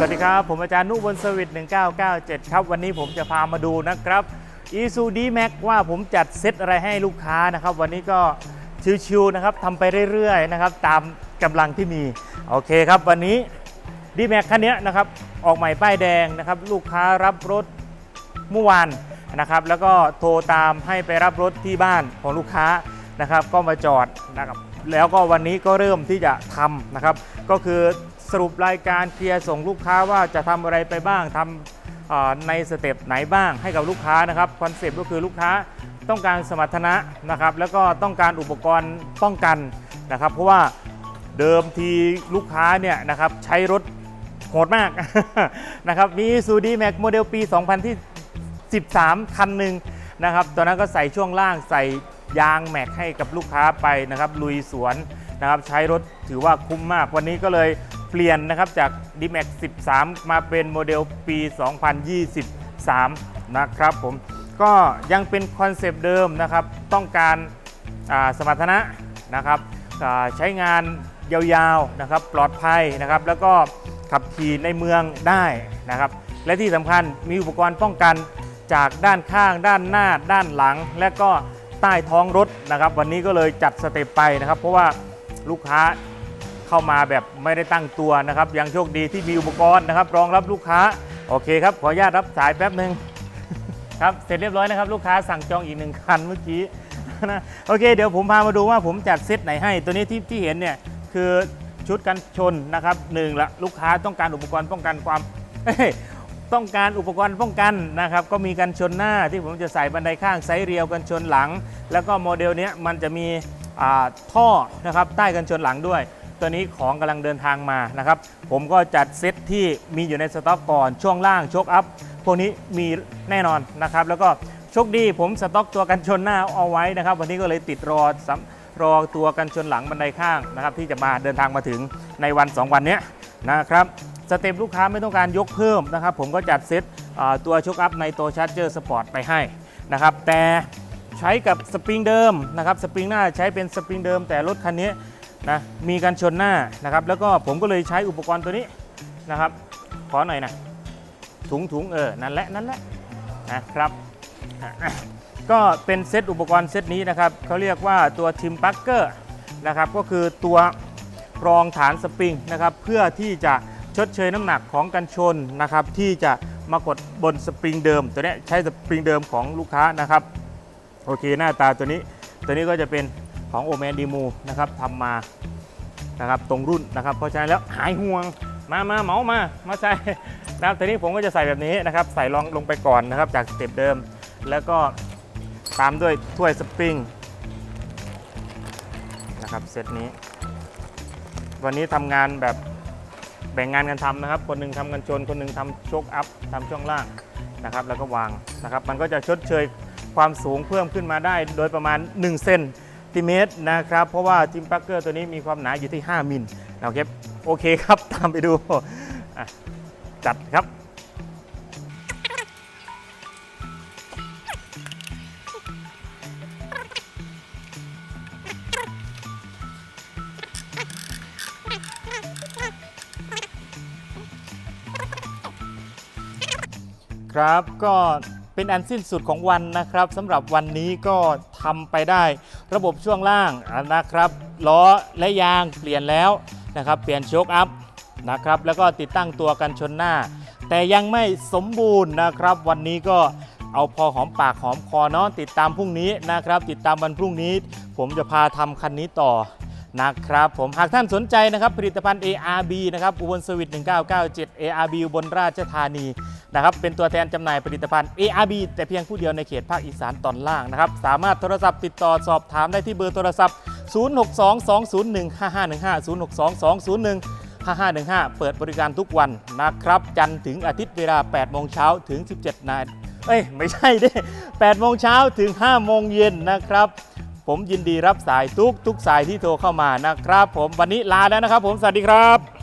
สวัสดีครับ ผมอาจารย์นุบลสวิท1997 ครับ วันนี้ผมจะพามาดูนะครับ i s u d m a x ว่าผมจัดเซตอะไรให้ลูกค้านะครับ วันนี้ก็ชิวๆนะครับทำไปเรื่อยๆนะครับ ตามกำลังที่มี โอเคครับวันนี้ d m a x คันนี้นะครับ ออกใหม่ป้ายแดงนะครับ ลูกค้ารับรถเมื่อวานนะครับ แล้วก็โทรตามให้ไปรับรถที่บ้านของลูกค้านะครับ ก็มาจอดนะครับแล้วก็วันนี้ก็เริ่มที่จะทำนะครับ ก็คือ สรุปรายการเคลียร์ส่งลูกค้าว่าจะทำอะไรไปบ้างทำในสเต็ปไหนบ้างให้กับลูกค้านะครับคอนเซปต์ก็คือลูกค้าต้องการสมรรถนะนะครับ แล้วก็ต้องการอุปกรณ์ป้องกันนะครับ เพราะว่าเดิมทีลูกค้าเนี่ยนะครับใช้รถโหดมากนะครับมีซูดีแม็กโมเดลปี 2013 คันหนึ่งนะครับตอนนั้นก็ใส่ช่วงล่างใส่ยางแม็กให้กับลูกค้าไปนะครับลุยสวนนะครับใช้รถถือว่าคุ้มมาก วันนี้ก็เลย เปลี่ยนนะครับจาก d m a x 13 มาเป็นโมเดลปี 2023 นะครับผมก็ยังเป็นคอนเซปต์เดิมนะครับ ต้องการาสมรรถนะนะครับใช้งานยาวๆนะครับปลอดภัยนะครับ แล้วก็ขับขี่ในเมืองได้นะครับ และที่สำคัญมีอุปกรณ์ป้องกันจากด้านข้าง ด้านหน้า ด้านหลัง และก็ใต้ท้องรถนะครับ วันนี้ก็เลยจัดสเต็ปไปนะครับ เพราะว่าลูกค้า เข้ามาแบบไม่ได้ตั้งตัวนะครับ ยังโชคดีที่มีอุปกรณ์นะครับ รองรับลูกค้า โอเคครับ ขออนุญาตรับสายแป๊บหนึ่งครับ เสร็จเรียบร้อยนะครับ ลูกค้าสั่งจองอีกหนึ่งคันเมื่อกี้นะโอเค เดี๋ยวผมพามาดูว่าผมจัดเซตไหนให้ ตัวนี้ที่ที่เห็นเนี่ยคือชุดกันชนนะครับหนึ่งละลูกค้าต้องการอุปกรณ์ป้องกันความต้องการอุปกรณ์ป้องกันนะครับ ก็มีกันชนหน้าที่ผมจะใส่บันไดข้างไซส์เรียวกันชนหลัง แล้วก็โมเดลนี้มันจะมีอ่าท่อนะครับใต้กันชนหลังด้วย ตัวนี้ของกำลังเดินทางมานะครับ ผมก็จัดเซตที่มีอยู่ในสต็อกก่อนช่วงล่างโชคอัพพวกนี้มีแน่นอนนะครับ แล้วก็โชคดีผมสต็อกตัวกันชนหน้าเอาไว้นะครับ วันนี้ก็เลยติดรอรอตัวกันชนหลังบันไดข้างนะครับ ที่จะมาเดินทางมาถึงในวัน 2 วันนี้นะครับสเต็ปลูกค้าไม่ต้องการยกเพิ่มนะครับ ผมก็จัดเซตตัวชคอัพในตัวชาร์จเจอร์สปอร์ตไปให้นะครับแต่ใช้กับสปริงเดิมนะครับสปริงหน้าใช้เป็นสปริงเดิมแต่รถคันนี้ นะมีกันชนหน้านะครับ แล้วก็ผมก็เลยใช้อุปกรณ์ตัวนี้นะครับ ขอหน่อยนะถุงถุงเออนั่นแหละนั่นแหละนะครับก็เป็นเซตอุปกรณ์เซตนี้นะครับเขาเรียกว่าตัวทิมปักเกอร์นะครับก็คือตัวรองฐานสปริงนะครับ เพื่อที่จะชดเชยน้ำหนักของกันชนนะครับ ที่จะมากดบนสปริงเดิม ตัวนี้ใช้สปริงเดิมของลูกค้านะครับ โอเคหน้าตาตัวนี้ตัวนี้ก็จะเป็น ของโอแมนดีมูนะครับทำมานะครับตรงรุ่นนะครับเพราะฉะนั้นแล้วหายห่วงมามาเหมามามาใส่นะครับทีนี้ผมก็จะใส่แบบนี้นะครับ ใส่รองลงไปก่อนนะครับจากสเต็ปเดิม แล้วก็ตามด้วยถ้วยสปริงนะครับเซตนี้ วันนี้ทำงานแบบแบ่งงานกันทำนะครับ คนหนึ่งทำกันชน คนหนึ่งทำชคอัพทำช่วงล่างนะครับ แล้วก็วางนะครับ มันก็จะชดเชยความสูงเพิ่มขึ้นมาได้โดยประมาณ 1 เซน ติเมตรนะครับ เพราะว่าทิมปักเกอร์ตัวนี้มีความหนาอยู่ที่ 5 มิลนะครับโอเคครับ ตามไปดูจัดครับครับก็เป็นอันสิ้นสุดของวันนะครับสำหรับวันนี้ก็ทำไปได้ ระบบช่วงล่างนะครับล้อและยางเปลี่ยนแล้วนะครับเปลี่ยนโชคอัพนะครับแล้วก็ติดตั้งตัวกันชนหน้า แต่ยังไม่สมบูรณ์นะครับ วันนี้ก็เอาพอหอมปากหอมคอเนาะติดตามพรุ่งนี้นะครับ ติดตามวันพรุ่งนี้ ผมจะพาทำคันนี้ต่อนะครับผมหากท่านสนใจนะครับผลิตภัณฑ์ ARB นะครับอุบลสวิต1997 ARB อุบลราชธานี นะครับเป็นตัวแทนจำหน่ายผลิตภัณฑ์ ARB แต่เพียงผู้เดียวในเขตภาคอีสานตอนล่างนะครับสามารถโทรศัพท์ติดต่อสอบถามได้ที่เบอร์โทรศัพท์ 0622015515 062201 5515 เปิดบริการทุกวันนะครับ จันทร์ถึงอาทิตย์เวลา 8 โมงเช้าถึง 17 นาฬิเอ้ย ไม่ใช่ดิ8โมงเช้าถึง 5 โมงเย็นนะครับ ผมยินดีรับสายทุกทุกสายที่โทรเข้ามานะครับ ผมวันนี้ลาแล้วนะครับ ผมสวัสดีครับ